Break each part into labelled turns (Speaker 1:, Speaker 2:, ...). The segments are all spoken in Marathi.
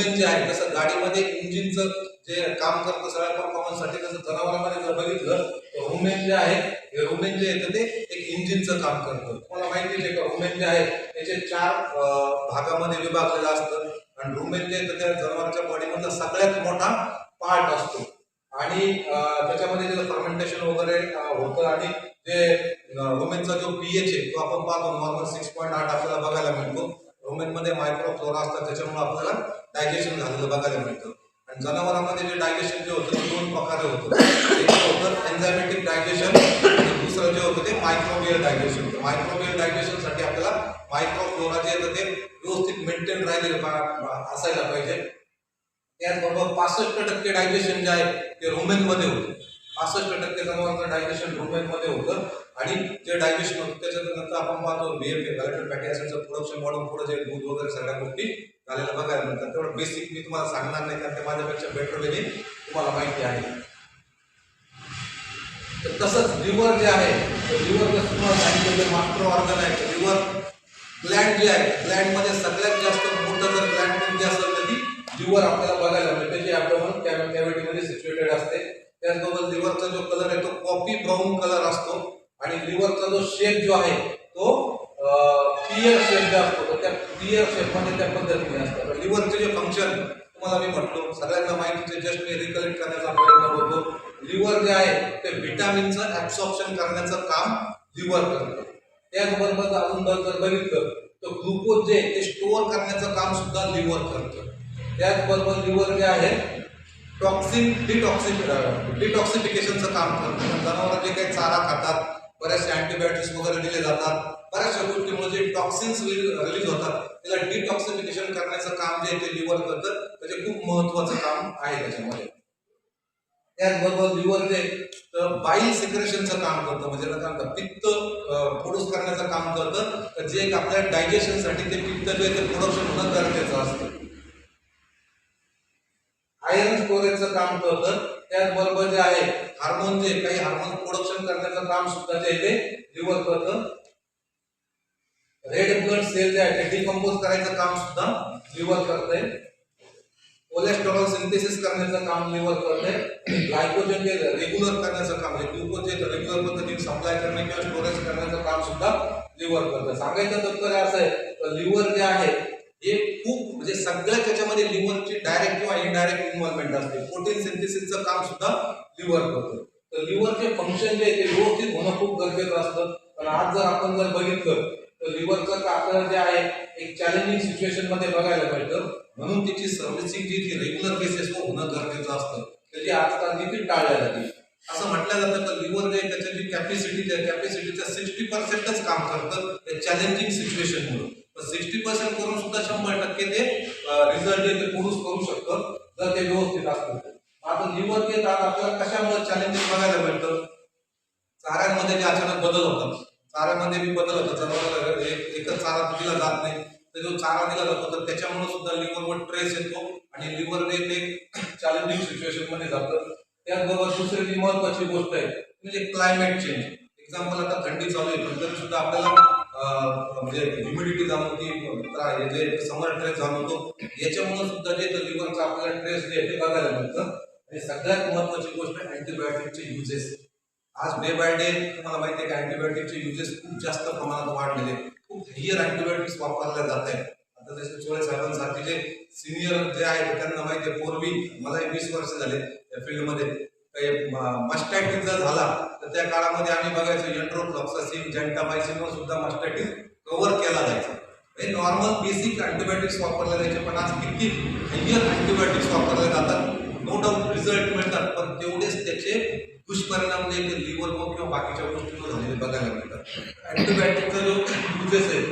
Speaker 1: मुवमेंट जे आहे जसं गाडीमध्ये इंजिनचं जे काम करतं सगळ्या परफॉर्मन्ससाठी तसं जनावरांमध्ये जर बघितलं तर वुमेन जे आहे हे रुमेन जे येतं ते एक इंजिनचं काम करतं तुम्हाला माहिती आहे का वुमेन जे आहे त्याचे चार भागामध्ये विभागलेलं असतं. आणि रुमेन जे येतं त्या जनावरांच्या बॉडीमधला सगळ्यात मोठा पार्ट असतो. आणि त्याच्यामध्ये जे फर्मेंटेशन वगैरे होतं आणि जे रोमेनचा जो पीएच आहे तो आपण पाहतो नॉर्मल सिक्स पॉईंट आठ आपल्याला बघायला मिळतो. मायक्रो फ्लोरा असतात त्याच्यामुळे आपल्याला डायजेशन झालेलं बघायला मिळतं. आणि जनावरांमध्ये जे डायजेशन जे होतं ते दोन प्रकारे होतं. एक होतं एन्झायमेटिक डायजेशन आणि दुसरं जे होतं ते मायक्रोबियल डायजेशन मायक्रोबियल डायजेशनसाठी आपल्याला मायक्रोफ्लोरा जे येतं ते व्यवस्थित मेंटेन राहिले असायला पाहिजे. त्याचबरोबर पासष्ट टक्के डायजेशन जे आहे ते रुमेनमध्ये होतं. पासष्ट टक्के जनावरांचं डायजेशन रुमेनमध्ये होतं. आणि जे डायजेशन होतं त्याच्यानंतर आपण पाहतो बीएफए व्हॅलेटेड फॅटी ऍसिडचं प्रोडक्शन वाढून पुढे जे दूध वगैरे सगळ्या गोष्टी झालेल्या बघायला मिळतात. तेवढं बेसिक मी तुम्हाला सांगणार नाही कारण ते माझ्यापेक्षा बेटर वेने तुम्हाला माहिती आहे. तर तसंच लिव्हर जे आहे लिव्हर जसं तुम्हाला सांगितलं मास्टर ऑर्गन आहे. लिव्हर ग्लँड जे आहे ग्लँडमध्ये सगळ्यात जास्त मोठं जर ग्लँड कोणती असेल तर ती लिव्हर आपल्याला बघायला मिळते. जी ॲबडोमन कॅव्हिटीमध्ये सिच्युएटेड असते त्याचबरोबर लिव्हरचा जो कलर आहे तो कॉफी ब्राऊन कलर असतो. आणि लिव्हरचा जो शेप जो आहे तो क्लिअर शेप जो असतो तर त्या क्लिअर शेपमध्ये त्या पद्धतीने असतात लिव्हरचे जे फंक्शन तुम्हाला मी म्हटलो सगळ्यांना माहितीचे जस्ट मी रिकलेक्ट करण्याचा प्रयत्न करतो. लिव्हर जे आहे ते व्हिटॅमिनचं ऍब्सॉर्प्शन करण्याचं काम लिव्हर करतं. त्याचबरोबर अजून जर बघितलं तर ग्लुकोज जे ते स्टोअर करण्याचं काम सुद्धा लिव्हर करतं. त्याचबरोबर लिव्हर जे आहे टॉक्सिन डिटॉक्सिफ डिटॉक्सिफिकेशनचं काम करतं. जनावर जे काही चारा खातात बऱ्याचशा अँटीबायोटिक्स वगैरे दिले जातात. बऱ्याचशा गोष्टीमुळे जे टॉक्सिन्स रिलीज होतात त्याला डिटॉक्सिफिकेशन करण्याचं काम जे ते लिव्हर करतं. त्याचे खूप महत्वाचं काम आहे त्याच्यामध्ये. त्याचबरोबर लिव्हर जे बाईल सिक्रेशनचं काम करतं. म्हणजे काय म्हणतात पित्त प्रोड्यूस करण्याचं काम करतं. तर जे एक आपल्या डायजेशनसाठी ते पित्त जे ते प्रोडक्शन होणं गरजेचं असतं. आयर्न स्टोरेजचं काम करतं. त्याचबरोबर जे आहे हार्मोन जे काही हार्मोन प्रोडक्शन करण्याचं काम सुद्धा जे आहे ते लिव्हर करतं रेड ब्लड सेल जे आहे ते डिकम्पोज करायचं काम सुद्धा लिव्हर करते कोलेस्ट्रॉल सिंथेसिस करण्याचं काम लिव्हर करते ग्लायकोजन जे रेग्युलर करण्याचं काम आहे ग्लुकोज जे रेग्युलर पद्धतीने सप्लाय करणे किंवा स्टोरेज करण्याचं काम सुद्धा लिव्हर करतं सांगायचं तात्पर्य असं आहे तर लिव्हर जे आहे हे खूप म्हणजे सगळ्या त्याच्यामध्ये लिव्हरची डायरेक्ट किंवा इनडायरेक्ट इन्व्हॉल्वमेंट असते. प्रोटीन सिंथेसिसचं काम सुद्धा लिव्हर करतं. तर लिव्हरचे फंक्शन जे आहे ते व्यवस्थित होणं खूप गरजेचं असतं. पण आज जर आपण जर बघितलं तर लिव्हरचं आपल्याला जे आहे एक चॅलेंजिंग सिच्युएशनमध्ये बघायला मिळतं. म्हणून त्याची सर्व्हिसिंग जी ती रेग्युलर बेसिसवर होणं गरजेचं असतं. त्याची आजकाल देखील टाळल्या जाते असं म्हटलं जातं तर लिव्हर जे आहे जी कॅपॅसिटी त्या कॅपॅसिटीचं सिक्स्टी पर्सेंटच काम करतं त्या चॅलेंजिंग सिच्युएशनमुळे सिक्स्टी पर्सेंट करून सुद्धा शंभर टक्के ते रिझल्ट जे ते प्रोड्यूस करू शकतं जर ते व्यवस्थित असतं आता लिव्हर जे आपल्याला कशामुळे चॅलेंजिंग बघायला मिळतं चाऱ्यांमध्ये जे अचानक बदल होतात. चाऱ्यामध्ये बी बदल होतात. जनावरांना एक- एकच चारा दिला जात नाही तर जो चारा दिला जातो तर त्याच्यामुळे सुद्धा लिव्हरवर ट्रेस येतो आणि लिव्हर जे ते चॅलेंजिंग सिच्युएशनमध्ये जातं. त्याचबरोबर दुसरी जी महत्वाची गोष्ट आहे म्हणजे क्लायमेट चेंज एक्झाम्पल आता थंडी चालू आहे पण तरी सुद्धा आपल्याला म्हणजे ह्युमिडिटी जाणवती हे जे समर ट्रेस जाणवतो याच्यामुळे सुद्धा जे लिव्हरचा आपल्याला ट्रेस जे ते बघायला मिळतं. आणि सगळ्यात महत्वाची गोष्ट अँटीबायोटिकचे युजेस आज डे बाय डे तुम्हाला माहिती आहे की अँटीबायोटिकचे युजेस खूप जास्त प्रमाणात वाढलेले खूप हायर अँटीबायोटिक्स वापरल्या जात आहेत. आता जसे चोळे साहेबांसारखे जे सिनियर जे आहेत त्यांना माहिती आहे पूर्वी मलाही वीस वर्ष झाले या फील्डमध्ये मस्टॅटिस जर झाला तर त्या काळामध्ये आम्ही बघायचो एंट्रोफ्लॉक्सासिन जेंटामायसिन सुद्धा मस्टॅटिस कव्हर केला जायचा. हे नॉर्मल बेसिक अँटीबायोटिक्स वापरले जायचे पण आज किती हायर अँटीबायोटिक्स वापरले जातात नो डाऊट रिझल्ट मिळतात पण तेवढेच त्याचे दुष्परिणाम जे ते लिव्हरवर किंवा बाकीच्या गोष्टींवर झालेले बघायला मिळतात. अँटीबायोटिकचा जो युजेस आहे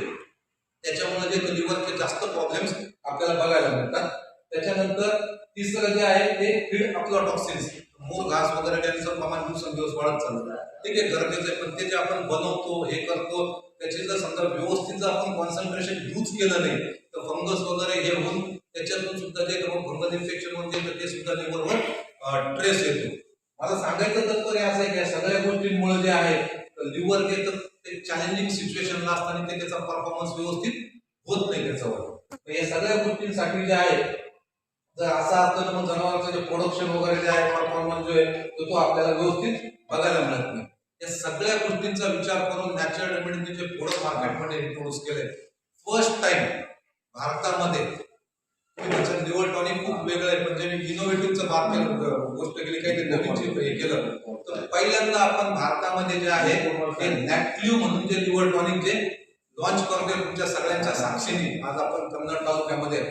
Speaker 1: त्याच्यामुळे जे लिव्हरचे जास्त प्रॉब्लेम्स आपल्याला बघायला मिळतात. त्याच्यानंतर तिसरं जे आहे ते फीड अप्लोटॉक्सिन्स मूळ घास वगैरे त्यांचं प्रमाण दिवसेंदिवस वाढत चाललं. ठीक आहे गरजेचं आहे पण ते जे आपण बनवतो हे करतो त्याची जर समजा व्यवस्थित जर आपण कॉन्सन्ट्रेशन यूज केलं नाही तर फंगस वगैरे हे होऊन त्याच्यातून सुद्धा जे फंगस इन्फेक्शन होते तर ते सुद्धा लिव्हरवर ट्रेस येतो. मला सांगायचं तात्पर्य असं आहे की सगळ्या गोष्टींमुळे जे आहे लिव्हर जे तर ते चॅलेंजिंग सिच्युएशनला असताना ते त्याचा परफॉर्मन्स व्यवस्थित होत नाही त्याच्यावर. या सगळ्या गोष्टींसाठी जे आहे जर असा असतं तर मग जनावरांचं जे प्रोडक्शन वगैरे जे आहे परफॉर्मन्स जो आहे तो तो आपल्याला व्यवस्थित बघायला मिळत नाही. या सगळ्या गोष्टींचा विचार करून नॅचरल रेमेडीने जे प्रोडक्ट मार्केटमध्ये इंट्रोड्यूस केले. फर्स्ट टाइम भारतामध्ये. त्याचं निवड टॉनिक खूप वेगळं आहे म्हणजे मी इनोव्हेटिव्हचं मार्केट गोष्ट केली काही नवीन जे हे केलं तर पहिल्यांदा आपण भारतामध्ये जे आहे ते नॅटल्यू म्हणून जे निवड टॉनिक जे लॉन्च करतोय तुमच्या सगळ्यांच्या साक्षीने आज आपण कन्नड तालुक्यामध्ये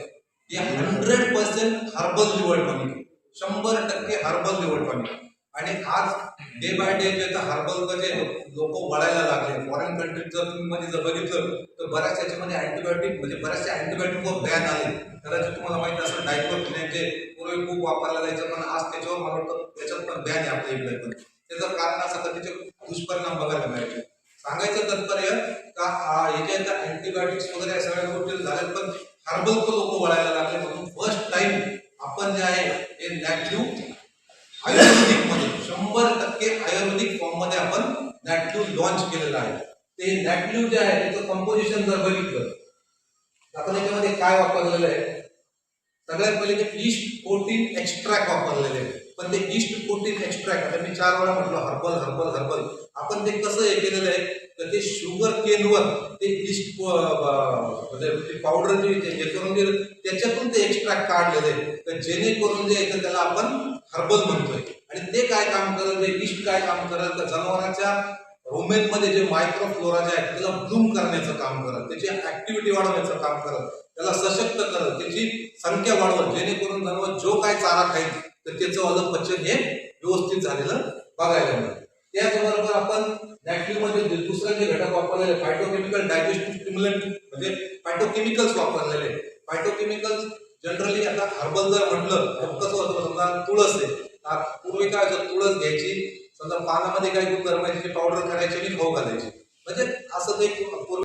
Speaker 1: हे हंड्रेड पर्सेंट हर्बल निवड टॉनिक शंभर टक्के हर्बल निवड टॉनिक आणि आज डे बाय डे जे हर्बल जे लोक वळायला लागले फॉरेन कंट्रीत जर तुम्ही मध्ये जर बघितलं तर बऱ्याच याच्यामध्ये अँटीबायोटिक म्हणजे बऱ्याचशा अँटीबायोटिकवर बॅन आले. कदाचित तुम्हाला माहिती असेल डायपर जे पूर्वी खूप वापरला जायचं पण आज त्याच्यावर मला वाटतं त्याच्यात पण बॅन आहे आपल्या इकडे पण. त्याचं कारण असं का त्याचे दुष्परिणाम बघायला मिळायचे सांगायचं तात्पर्य का हे जे आता अँटीबायोटिक्स वगैरे या सगळ्या गोष्टी झाल्यात पण हर्बल पण लोक वळायला लागले म्हणून फर्स्ट टाइम आपण जे आहे हे नॅटल्यू आयुर्वेदिकमध्ये शंभर टक्के आयुर्वेदिक फॉर्ममध्ये आपण नॅटल्यू लॉन्च केलेलं आहे. ते नॅटल्यू जे आहे त्याचं कंपोजिशन जर बघितलं आपण याच्यामध्ये काय वापरलेलं आहे? सगळ्यात पहिले ते ईस्ट प्रोटीन एक्स्ट्रॅक्ट वापरलेले आहे. पण ते ईस्ट प्रोटीन एक्स्ट्रॅक्ट आता मी चार वेळा म्हटलं हर्बल हर्बल हर्बल. आपण ते कसं हे केलेलं आहे? ते शुगर केनवर ते ईस्ट म्हणजे पावडर जे हे करून दिलं त्याच्यातून ते एक्स्ट्रॅक्ट काढलेलं आहे तर जेणेकरून जे आहे त्याला आपण हर्बल म्हणतोय. आणि ते काय काम करत ते ईस्ट काय काम करत तर जनावरांच्या रोमेनमध्ये जे मायक्रोफ्लोरा जे आहे त्याला ब्लूम करण्याचं काम करत त्याची ऍक्टिव्हिटी वाढवण्याचं काम करत त्याला सशक्त करत त्याची संख्या वाढवत जेणेकरून जनावर जो काय चारा खाईल तर त्याचं वालं पचन हे व्यवस्थित झालेलं बघायला मिळतं त्याचबरोबर आपण नॅटली मध्ये जे जे घटक वापरलेले फायटोकेमिकल डायजेस्टिव्ह स्टिम्युलंट म्हणजे फायटोकेमिकल्स वापरलेले. फायटोकेमिकल्स जनरली आता हर्बल जर म्हटलं तर कसं होतं समजा तुळस आहे पूर्वी काय होतं तुळस घ्यायची समजा पानामध्ये काय गुणधर्म पावडर करायची आणि खाऊ घालायची. म्हणजे असं ते पूर्वी